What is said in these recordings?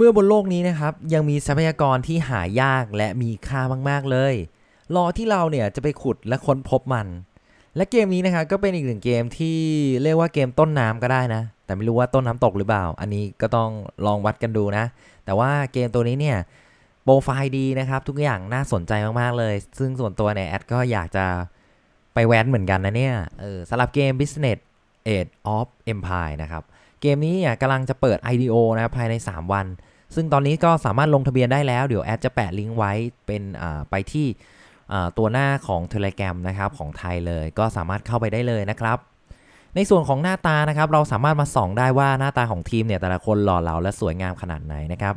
เมื่อบนโลกนี้นะครับยังมีทรัพยากรที่หายากและมีค่ามาก ๆ เลย รอที่เราเนี่ยจะไปขุดและค้นพบมัน และเกมนี้นะครับก็เป็นอีกหนึ่งเกมที่เรียกว่าเกมต้นน้ำก็ได้นะ แต่ไม่รู้ว่าต้นน้ำตกหรือเปล่า อันนี้ก็ต้องลองวัดกันดูนะ แต่ว่าเกมตัวนี้เนี่ยโปรไฟล์ดีนะครับ ทุกอย่างน่าสนใจมาก ๆ เลย ซึ่งส่วนตัวเนี่ยแอดก็อยากจะไปแว้นเหมือนกันนะเนี่ยเออสำหรับเกม Business Age of Empire นะครับเกมนี้เนี่ยกำลังจะเปิด IDO นะครับภายใน 3 วัน ซึ่งตอนนี้ก็สามารถลงทะเบียนได้แล้ว เดี๋ยวแอดจะแปะลิงก์ไว้เป็นไปที่ตัวหน้าของ Telegram นะครับของไทยเลยก็สามารถเข้าไปได้เลยนะครับ ในส่วนของหน้าตานะครับเราสามารถมาส่องได้ว่าหน้าตาของทีมเนี่ยแต่ละคนหล่อเหลาและสวยงามขนาดไหนนะครับ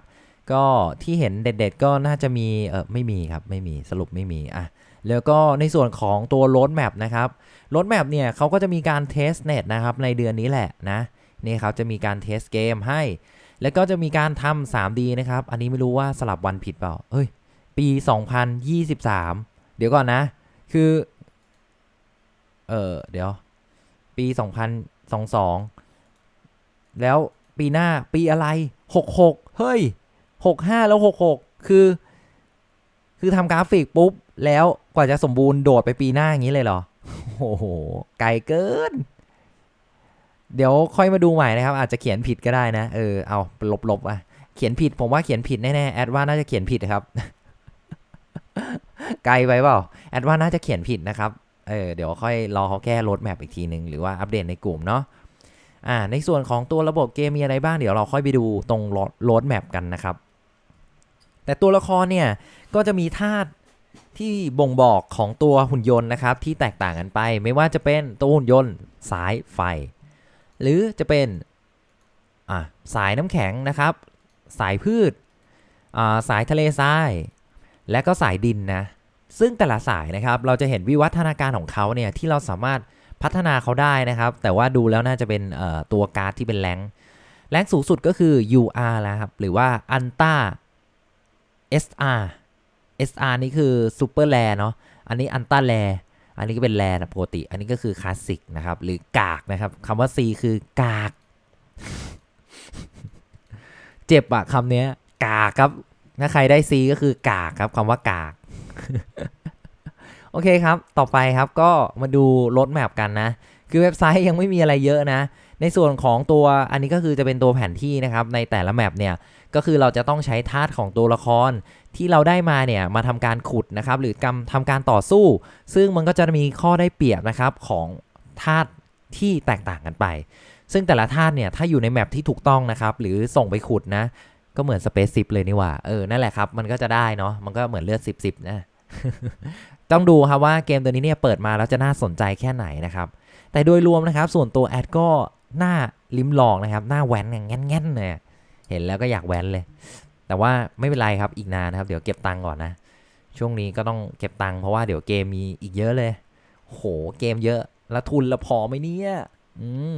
ก็ที่เห็นเด็ดๆก็น่าจะมีเออไม่มีครับไม่มีสรุปไม่มีอะแล้วก็ในส่วนของตัวรถแมพนะครับรถแมพเนี่ยเขาก็จะมีการเทสเน็ตนะครับในเดือนนี้แหละนะนี่ครับจะมีการเทสเกมให้ แล้วก็จะมีการทำ 3D นะครับ อันนี้ไม่รู้ว่าสลับวันผิดเปล่า เฮ้ย ปี 2023 เดี๋ยวก่อนนะ คือ เออเดี๋ยว ปี 2022 แล้วปีหน้าปีอะไร 66 เฮ้ย 65 แล้ว 66 คือ คือทำกราฟิกปุ๊บ แล้วกว่าจะสมบูรณ์โดดไปปีหน้าอย่างนี้เลยเหรอ โอ้โห ไกลเกิน เดี๋ยวค่อยมาดูใหม่นะครับ อาจจะเขียนผิดก็ได้นะ เออ เอาลบๆอะ เขียนผิด ผมว่าเขียนผิดแน่ๆ แอดว่าน่าจะเขียนผิดครับ ไกลไปเปล่า แอดว่าน่าจะเขียนผิดนะครับ เออ เดี๋ยวค่อยรอเขาแก้โรดแมปอีกทีหนึ่งหรือว่าอัปเดตในกลุ่มเนาะ อ่า ในส่วนของตัวระบบเกมมีอะไรบ้าง เดี๋ยวเราค่อยไปดูตรงโรดแมปกันนะครับ แต่ตัวละครเนี่ย ก็จะมีธาตุที่บ่งบอกของตัวหุ่นยนต์นะครับ ที่แตกต่างกันไป ไม่ว่าจะเป็นตัวหุ่นยนต์สายไฟ หรือจะเป็นสายน้ำแข็งนะครับ สายพืชาสายทะเลทราย และก็สายดินนะ ซึ่งแต่ละสายนะครับ เราจะเห็นวิวัฒนาการของเขาเนี่ยที่เราสามารถพัฒนาเขาได้นะครับ แต่ว่าดูแล้วน่าจะเป็นตัวการ์ดที่เป็นแรงแรงสูงสุดก็คือ UR แล้วครับ หรือว่าอันต้า SR SR นี่คือซูเปอร์แรเนาะ อันนี้อันต้าแร อันนี้ก็เป็นแลนะปกติ อันนี้ก็คือคลาสสิกนะครับ หรือกากนะครับคำว่า C คือกาก เจ็บอะคำนี้กากครับ ถ้าใครได้ C ก็คือกากครับคำว่ากาก โอเคครับ ต่อไปครับก็มาดูรถแมพกันนะ คือเว็บไซต์ยังไม่มีอะไรเยอะนะ ในส่วนของตัวอันนี้ก็คือจะเป็นตัวแผนที่นะครับในแต่ละแมปเนี่ยก็คือเราจะต้องใช้ธาตุของตัวละคร ที่เราได้มาเนี่ยมาทำการขุดนะครับหรือกำทำการต่อสู้ ซึ่งมันก็จะมีข้อได้เปรียบนะครับของธาตุที่แตกต่างกันไป ซึ่งแต่ละธาตุเนี่ยถ้าอยู่ในแมปที่ถูกต้องนะครับหรือส่งไปขุดนะก็เหมือนสเปซซิปเลยนี่ว่าเออนั่นแหละครับมันก็จะได้เนาะมันก็เหมือนเลือดสิบสิบนะต้องดูครับว่าเกมตัวนี้เนี่ยเปิดมาแล้วจะน่าสนใจแค่ไหนนะครับแต่โดยรวมนะครับส่วนตัวแอดก็ หน่าลิ้มลองนะครับ หน้าแหวนอย่างแง่นๆเลยเห็นแล้วก็อยากแหวนเลย แต่ว่าไม่เป็นไรครับอีกนานนะครับ เดี๋ยวเก็บตังค์ก่อนนะ ช่วงนี้ก็ต้องเก็บตังค์เพราะว่าเดี๋ยวเกมมีอีกเยอะเลย โหเกมเยอะแล้วทุนละพอไหมเนี่ยอืม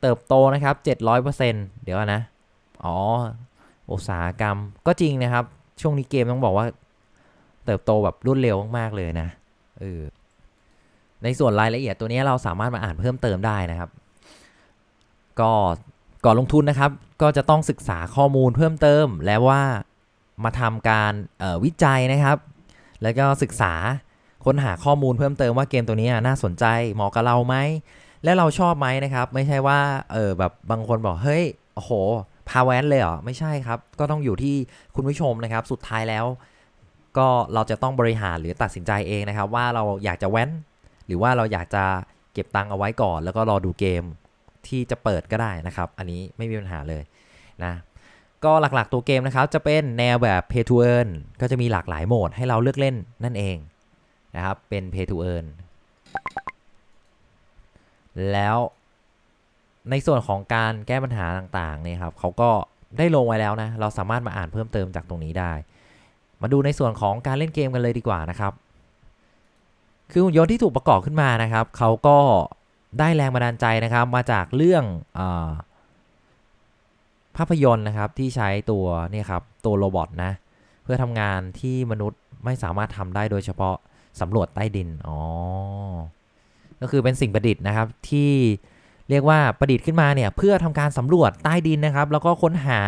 เติบโตนะครับ700%เดี๋ยวนนะ อ๋อ อุตสาหกรรมก็จริงนะครับ ช่วงนี้เกมต้องบอกว่า เติบโตแบบรวดเร็วมากๆเลยนะเออในส่วนรายละเอียดตัวนี้เราสามารถมาอ่านเพิ่มเติมได้นะครับ ก็ก่อนลงทุนนะครับ ก็จะต้องศึกษาข้อมูลเพิ่มเติม และว่ามาทำการวิจัยนะครับ แล้วก็ศึกษาค้นหาข้อมูลเพิ่มเติมว่าเกมตัวนี้น่าสนใจเหมาะกับเราไหมและเราชอบไหมนะครับ ไม่ใช่ว่าเออแบบบางคนบอกเฮ้ยโอ้โหพาแวนเลยเหรอไม่ใช่ครับ ก็ต้องอยู่ที่คุณผู้ชมนะครับ สุดท้ายแล้ว ก็เราจะต้องบริหารหรือตัดสินใจเองนะครับ ว่าเราอยากจะแว้น หรือว่าเราอยากจะเก็บตังค์เอาไว้ก่อน แล้วก็รอดูเกม ที่จะเปิดก็ได้นะครับ อันนี้ไม่มีปัญหาเลยนะก็หลักๆตัวเกมนะครับ จะเป็นแนวแบบ pay to earn ก็จะมีหลากหลายโหมดให้เราเลือกเล่นนั่นเองนะครับ เป็น pay to earn แล้วในส่วนของการแก้ปัญหาต่างๆเนี่ยครับเขาก็ได้ลงไว้แล้วนะ เราสามารถมาอ่านเพิ่มเติมจากตรงนี้ได้ มาดูในส่วนของการเล่นเกมกันเลยดีกว่านะครับ คือหุ่นยนต์ที่ถูกประกอบขึ้นมานะครับ เขาก็ ได้แรงบันดาลใจนะครับมาจากเรื่องอภาพยนตร์นะครับที่ใช้ตัวนี่ครับตัวโรบอทนะเพื่อทำงานที่มนุษย์ไม่สามารถทำได้โดยเฉพาะสำรวจใต้ดินอ๋อก็คือเป็นสิ่งประดิษฐ์นะครับที่เรียกว่าประดิษฐ์ขึ้นมาเนี่ยเพื่อทำการสำรวจใต้ดินนะครับ แล้วก็ค้นหา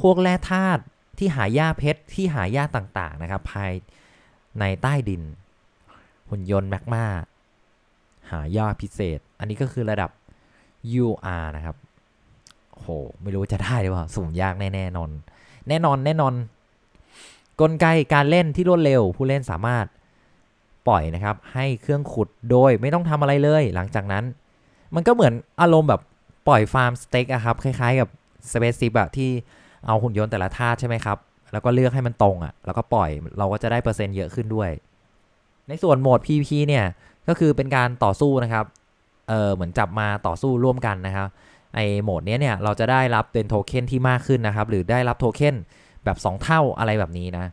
พวกแร่ธาตุที่หายากเพชรที่หายากต่างๆนะครับ ภายในใต้ดิน หุ่นยนต์แมกมา หายากพิเศษ อันนี้ก็คือระดับ UR นะครับโหไม่รู้จะได้หรือเปล่าสูงยากแน่แน่นอน แน่นอนแน่นอน กลไกการเล่นที่รวดเร็ว ผู้เล่นสามารถปล่อยนะครับ ให้เครื่องขุดโดยไม่ต้องทำอะไรเลย หลังจากนั้น มันก็เหมือนอารมณ์แบบปล่อยฟาร์มสเต็กอะครับคล้ายๆกับสเปซซิปอะที่เอาหุ่นยนต์แต่ละธาใช่ไหมครับ แล้วก็เลือกให้มันตรงอะแล้วก็ปล่อยเราก็จะได้เปอร์เซ็นต์เยอะขึ้นด้วย ในส่วนโหมด PP เนี่ย ก็คือเป็นการต่อสู้นะครับ เออเหมือนจับมาต่อสู้ร่วมกันนะครับ ไอโหมดนี้เนี่ยเราจะได้รับเป็นโทเค็นที่มากขึ้นนะครับ หรือได้รับโทเค็นแบบ 2 เท่าอะไรแบบนี้นะ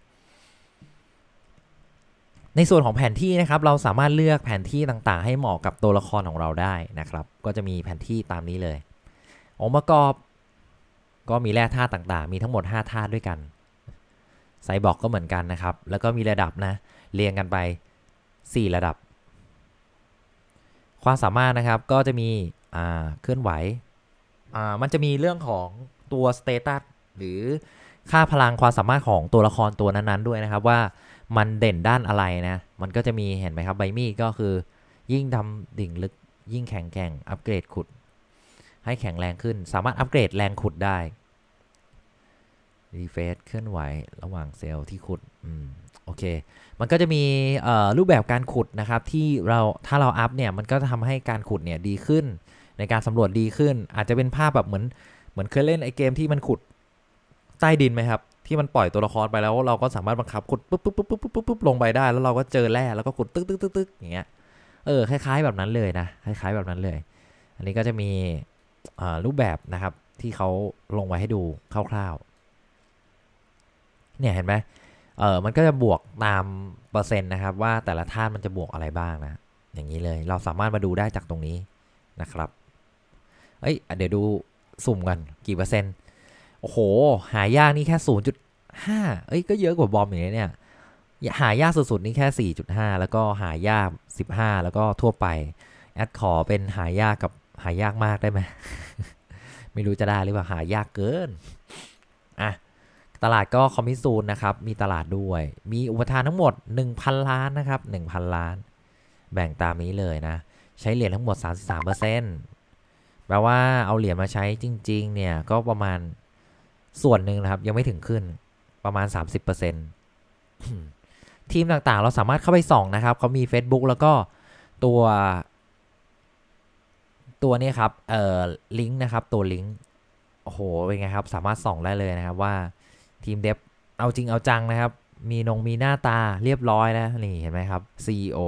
ในส่วนของแผนที่นะครับ เราสามารถเลือกแผนที่ต่างๆ ให้เหมาะกับตัวละครของเราได้นะครับ ก็จะมีแผนที่ตามนี้เลย องค์ประกอบก็มีแร่ธาตุต่างๆ มีทั้งหมด 5 ธาตุด้วยกัน ไซบอร์กก็เหมือนกันนะครับ แล้วก็มีระดับนะ เรียงกันไป 4 ระดับ ความสามารถนะครับก็จะมีอ่าเคลื่อนไหวอ่ามันจะมีเรื่องของตัวสเตตัสหรือค่าพลังความสามารถของตัวละครตัวนั้นๆด้วยนะครับว่ามันเด่นด้านอะไรนะ มันก็จะมีเห็นไหมครับใบมีดก็คือยิ่งทำดิ่งลึกยิ่งแข็งแกร่งอัปเกรดขุด ให้แข็งแรงขึ้น สามารถอัปเกรดแรงขุดได้รีเฟซเคลื่อนไหวระหว่างเซลล์ที่ขุด อืม โอเค มันก็จะมีรูปแบบการขุดนะครับที่เราถ้าเราอัพเนี่ยมันก็จะทำให้การขุดเนี่ยดีขึ้น ในการสำรวจดีขึ้น อาจจะเป็นภาพแบบเหมือนเหมือนเคยเล่นไอเกมที่มันขุดใต้ดินไหมครับที่มันปล่อยตัวละครไปแล้วเราก็สามารถบังคับขุดปุ๊บปุ๊บปุ๊บปุ๊บปุ๊บปุ๊บลงไปได้ แล้วเราก็เจอแร่แล้วก็ขุดตึ๊กตึ๊กตึ๊กตึ๊กอย่างเงี้ยเออคล้าย ๆแบบนั้นเลยนะคล้าย ๆแบบนั้นเลย อันนี้ก็จะมีรูปแบบนะครับที่เขาลงไว้ให้ดูคร่าวๆเนี่ยเห็นไหม เออมันก็จะบวกตามเปอร์เซ็นต์นะครับ ว่าแต่ละธาตุมันจะบวกอะไรบ้างนะ อย่างนี้เลยเราสามารถมาดูได้จากตรงนี้นะครับ เอ้ยเดี๋ยวดูสุ่มกันกี่เปอร์เซ็นต์ โอ้โห หายากนี่แค่ 0.5 เอ้ยก็เยอะกว่าบอมอย่างนี้เนี่ย หายากสุดๆนี่แค่ 4.5 แล้วก็หายาก 15 แล้วก็ทั่วไป แอดขอเป็นหายากกับหายากมากได้ไหม ไม่รู้จะได้หรือเปล่าหายากเกิน อะ ตลาดก็คอมมิชซูนนะครับ มีตลาดด้วย มีอุปทานทั้งหมด 1,000 ล้านนะครับ 1,000 ล้าน แบ่งตามนี้เลยนะ ใช้เหรียญทั้งหมด 33%แปลว่าเอาเหรียญมาใช้จริง ๆ เนี่ย ก็ประมาณส่วนหนึ่งนะครับ ยังไม่ถึงขึ้นประมาณ 30%ทีมต่างๆ เราสามารถเข้าไปส่องนะครับ เขามี Facebook แล้วก็ตัวตัวนี้ครับ เอ่อ ลิงก์นะครับ ตัวลิงก์ โอ้โห เป็นไงครับ สามารถส่องได้เลยนะครับว่า ทีมเดฟเอาจริงเอาจังนะครับ มีนงมีหน้าตาเรียบร้อยนะนี่เห็นไหมครับ CEO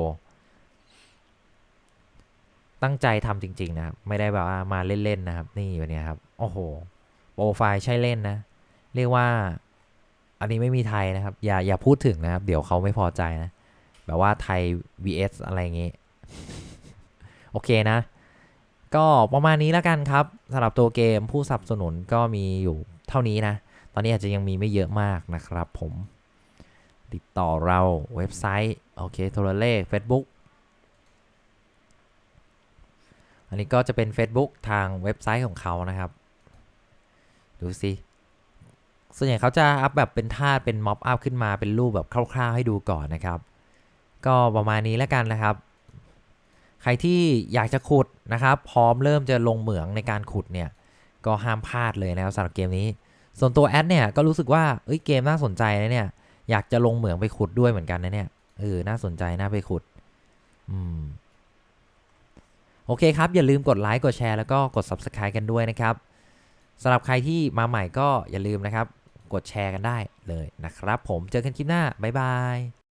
ตั้งใจทำจริง ๆ นะครับ ไม่ได้แบบว่ามาเล่น ๆ นะครับ นี่วันนี้ครับ โอ้โหโปรไฟล์ใช่เล่นนะ เรียกว่า อันนี้ไม่มีไทยนะครับ อย่าอย่าพูดถึงนะครับ เดี๋ยวเขาไม่พอใจนะ แบบว่าไทย vs อะไรอย่างงี้ โอเคนะ ก็ประมาณนี้แล้วกันครับสำหรับตัวเกมผู้สนับสนุนก็มีอยู่เท่านี้นะ ตอนนี้อาจจะยังมีไม่เยอะมากนะครับผม ติดต่อเราเว็บไซต์ โอเค โทรเลข Facebook อันนี้ก็จะเป็น Facebook ทางเว็บไซต์ของเขานะครับ ดูสิส่วนใหญ่เขาจะอัพแบบเป็นท่าตุเป็นม็อบอัพขึ้นมาเป็นรูปแบบคร่าวๆให้ดูก่อนนะครับ ก็ประมาณนี้แล้วกันนะครับ ใครที่อยากจะขุดนะครับ พร้อมเริ่มจะลงเหมืองในการขุดเนี่ย ก็ห้ามพลาดเลยนะครับสำหรับเกมนี้ ส่วนตัวแอดเนี่ยก็รู้สึกว่าเอ้ยเกมน่าสนใจนะเนี่ย อยากจะลงเหมืองไปขุดด้วยเหมือนกันนะเนี่ยเออน่าสนใจน่าไปขุด อืมโอเคครับ อย่าลืมกดไลค์กดแชร์แล้วก็กด Subscribe กันด้วยนะครับสำหรับใครที่มาใหม่ก็อย่าลืมนะครับ กดแชร์กันได้เลยนะครับ ผมเจอกันคลิปหน้า บ๊ายบาย